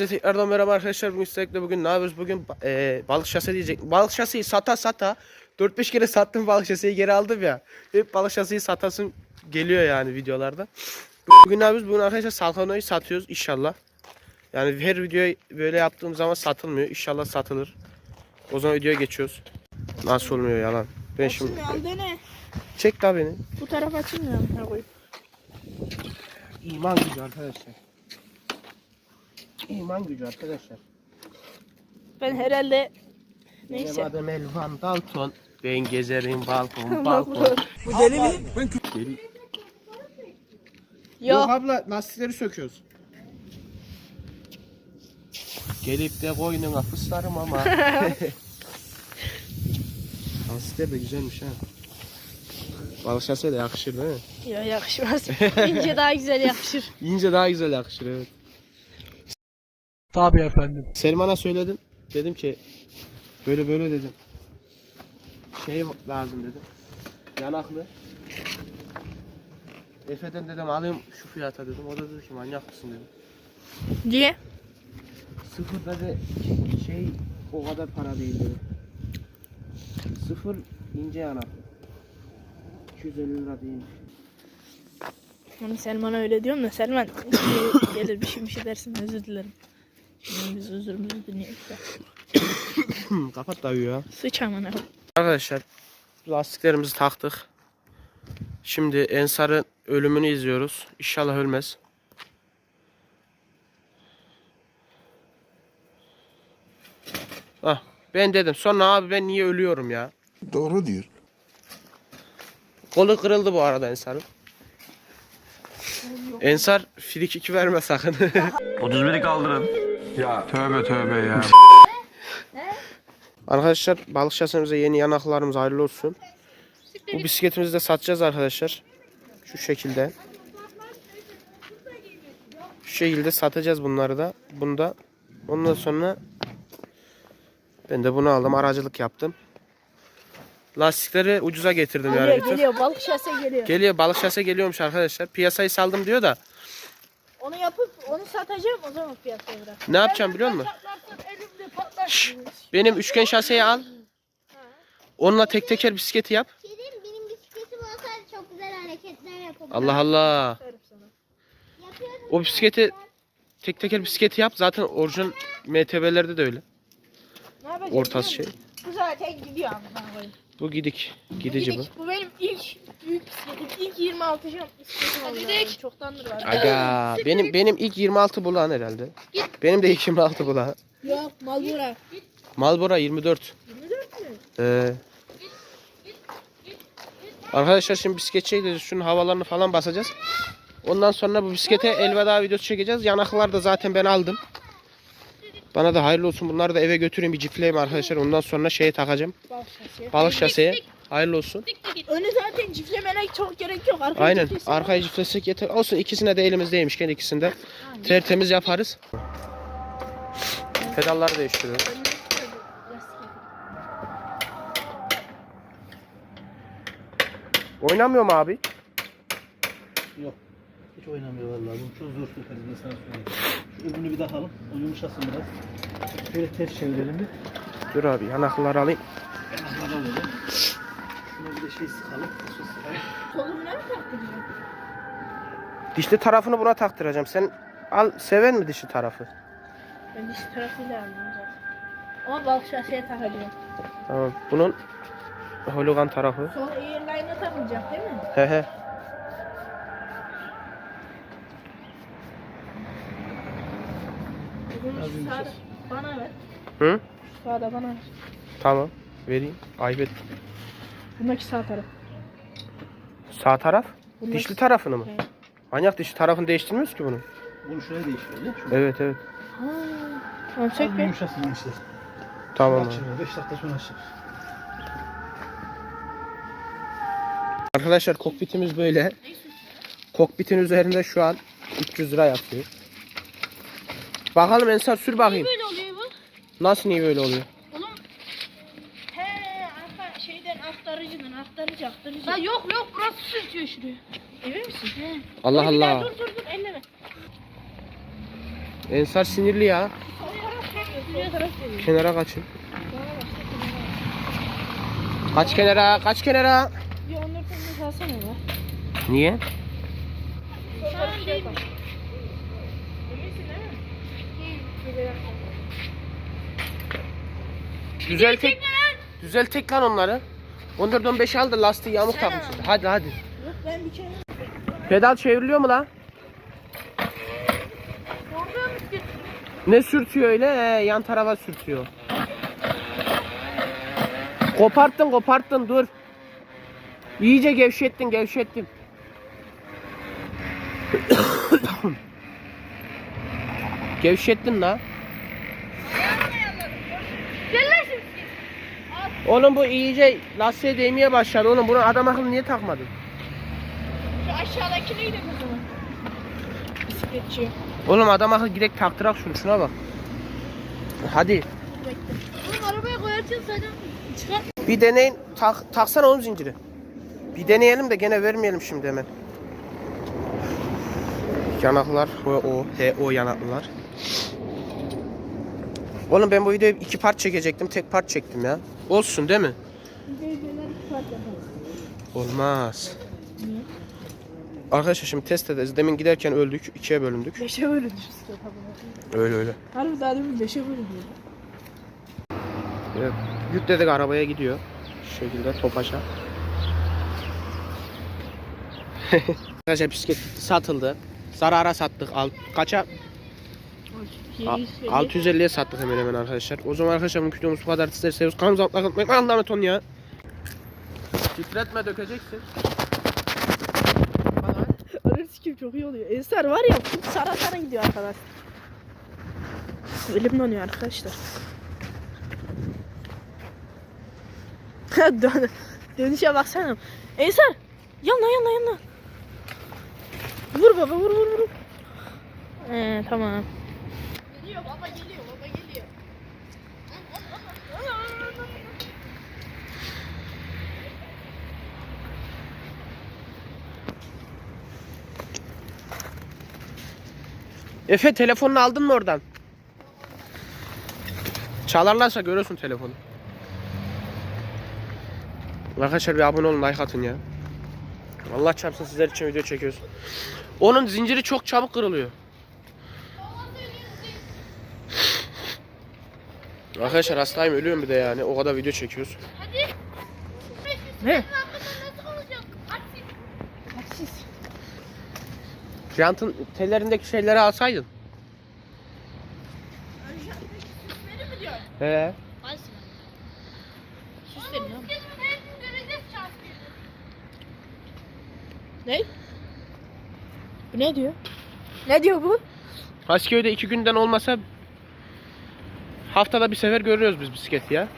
Size tekrardan merhaba arkadaşlar. Bugün sizlerle bugün ne yapıyoruz? Bugün e, balık şase diyecek. Balık şaseyi sata sata 4-5 kere sattım balık şaseyi geri aldım ya. Hep balık şaseyi satasın geliyor yani videolarda. Bugün ne yapıyoruz? Bugün arkadaşlar salkanoyu satıyoruz inşallah. Yani her videoyu böyle yaptığım zaman satılmıyor. İnşallah satılır. O zaman videoya geçiyoruz. Nasıl olmuyor yalan. Ben şimdi dene. çek da beni. Bu taraf açılmıyor. İman gücü arkadaşlar. İman gücü arkadaşlar. Ben herhalde Benim neyse. adım Elvan Dalton. Ben gezerim balkon balkon. Bu deli mi? Deli. Yok Yok. abla lastikleri söküyoruz. Gelip de koynuna fıslarım ama. Lastikler de güzelmiş ha. Balık şase de yakışır değil mi? Yok yakışmaz. İnce daha güzel yakışır. Yiyince daha güzel yakışır evet. Tabii efendim. Selman'a söyledim. Dedim ki böyle böyle dedim. Şey lazım dedim. Yanaklı. Efe'den dedim alayım şu fiyata dedim. O da dedi ki manyak mısın dedi. Niye? Sıfır dedi şey o kadar para değil dedi. Sıfır ince yanaklı. 250 lira değilmiş. Onu Selman'a öyle diyorum da Selman gelir bir şey bir şey dersin özür dilerim. Biz özürümüzü da. Kapat da ya. Sıç amına. Arkadaşlar lastiklerimizi taktık. Şimdi Ensar'ın ölümünü izliyoruz. İnşallah ölmez. Ah, ben dedim. Sonra abi ben niye ölüyorum ya? Doğru diyor. Kolu kırıldı bu arada Ensar'ın. Ensar filik 2 verme sakın. 31'i kaldırın. Ya tövbe tövbe ya. arkadaşlar balık şasemize yeni yanaklarımız hayırlı olsun. Bu bisikletimizi de satacağız arkadaşlar. Şu şekilde. Şu şekilde satacağız bunları da. Bunu da. Ondan sonra ben de bunu aldım. Aracılık yaptım. Lastikleri ucuza getirdim yani. Geliyor geliyor balık şase geliyor. Geliyor balık şase geliyormuş arkadaşlar. Piyasayı saldım diyor da. Onu yapıp onu satacağım o zaman piyasaya bırak. Ne yapacağım biliyor musun? Patlarsın. Benim üçgen şaseyi al. Onunla tek teker bisikleti yap. Şey diyeyim mi? benim bisikletim olsaydı çok güzel hareketler yapardım. Allah Allah. Yapıyorum. O bisikleti tek teker bisikleti yap. Zaten orijinal MTB'lerde de öyle. Ne yapacağım Ortası biliyor şey. musun? Gidiyor amına koyayım. Bu gidik. Gidici bu. Gidik. Bu benim ilk büyük bisikletim. İlk 26 jant bisikletim oldu. yani. Çoktandır var. Aga benim benim ilk 26 bulan herhalde. Benim de ilk 26 bulan. Yok Malbora. Malbora 24. 24 mü? Ee, arkadaşlar şimdi bisikletçiye gideceğiz. Şunun havalarını falan basacağız. Ondan sonra bu bisiklete elveda videosu çekeceğiz. Yanaklar da zaten ben aldım. Bana da hayırlı olsun. Bunları da eve götüreyim bir cifleyeyim arkadaşlar. Ondan sonra şeye takacağım. Balık şasiye. Balık şaseye. Hayırlı olsun. Önü zaten çiftlemene çok gerek yok. Arkaya Aynen. çiftlesin. Arkayı ciflesek yeter. Olsun ikisine de elimizdeymişken ikisinde. Tertemiz yaparız. Pedalları değiştiriyoruz. Oynamıyor mu abi? Hiç oynamıyor vallahi. Bu çok zor sokarız ben sana söyleyeyim. Şu öbürünü bir takalım. O yumuşasın biraz. Şöyle ters çevirelim bir. Dur abi yanakları alayım. Yanakları alalım. Şuna bir de şey sıkalım. Su sıkalım. Kolumuna mı taktıracağım? Dişli tarafını buna taktıracağım. Sen al seven mi dişli tarafı? Ben diş tarafıyla aldım zaten. Ama balık şasiye takacağım. Tamam. Bunun hologan tarafı. Sol airline'a takılacak değil mi? He he. Bunu sağda bana ver. Hı? Şu sağda bana ver. Tamam. Vereyim. Ayıp et. Bundaki sağ taraf. Sağ taraf? Bundaki... Dişli tarafını mı? Evet. Manyak dişli tarafını değiştirmiyoruz ki bunu. Bunu şuraya değiştirelim. Evet evet. Ha. Tamam çek bir yumuşasın gençler. Tamam. abi. Açılıyor. 5 dakika sonra açılır. Arkadaşlar kokpitimiz böyle. Kokpitin üzerinde şu an 300 lira yapıyor. Bakalım Ensar sür bakayım. Böyle oluyor bu. Nasıl niye böyle oluyor? Oğlum. He arka şeyden aktarıcıdan aktarıcı aktarıcı. La yok yok burası sürtüyor şuraya. Emin misin? He. Allah Dur bir daha, Allah. Dur dur dur elleme. Ensar sinirli ya. Şuraya taraf geliyor. Kenara kaçın. Kaç kenara, kaç kenara. Bir 14 tane kalsana ya. Niye? Sonra bir şey bak. Değil mi? Güzel tek. Güzel tek lan onları. 14 15 al da lastiği yamuk takmışsın. Hadi hadi. Yok ben bir kere. Pedal çevriliyor mu lan? Ne sürtüyor öyle? He, yan tarafa sürtüyor. Koparttın koparttın dur. İyice gevşettin gevşettin. Gevşettin la. Oğlum bu iyice lastiğe değmeye başladı oğlum. Bunu adam akıllı niye takmadın? Şu aşağıdakine gidelim o zaman. Bisikletçi. Oğlum adam akıllı girek taktırak şunu şuna bak. Hadi. Oğlum arabaya koyarsın zaten çıkar. Bir deneyin. Tak, taksana oğlum zinciri. Bir deneyelim de gene vermeyelim şimdi hemen. Yanaklar. O, o. He, o yanaklılar. Oğlum ben bu videoyu iki part çekecektim. Tek part çektim ya. Olsun değil mi? Olmaz. Arkadaşlar şimdi test edeceğiz. Demin giderken öldük. ikiye bölündük. Beşe bölündü bisiklet abi. Öyle öyle. Harbi daha demin beşe bölündü. Evet. Yükledik arabaya gidiyor. Şu şekilde Topaş'a. Arkadaşlar bisiklet satıldı. Zarara sattık. Al, kaça? A- 650'ye sattık hemen hemen arkadaşlar. O zaman arkadaşlar bu videomuz bu kadar. Sizleri seviyoruz. Kanalımıza abone olmayı unutmayın. Allah'a emanet olun ya. Titretme dökeceksin. Öyle sikim çok iyi oluyor. Ensar var ya full sara sara gidiyor arkadaş. Elim donuyor arkadaşlar. Dön Dönüşe baksana. Ensar yanla yanla yanla. Vur baba vur vur vur. Ee, tamam. Geliyor baba geliyor baba geliyor. Efe telefonunu aldın mı oradan? Çalarlarsa görürsün telefonu. Arkadaşlar bir abone olun like atın ya. Allah çarpsın sizler için video çekiyoruz. Onun zinciri çok çabuk kırılıyor. Arkadaşlar hastayım ölüyorum bir de yani o kadar video çekiyoruz. Ne? Jantın tellerindeki şeyleri alsaydın. He. Süslerim ya. Ne? Bu ne diyor? Ne diyor bu? Hasköy'de iki günden olmasa haftada bir sefer görüyoruz biz bisikleti ya.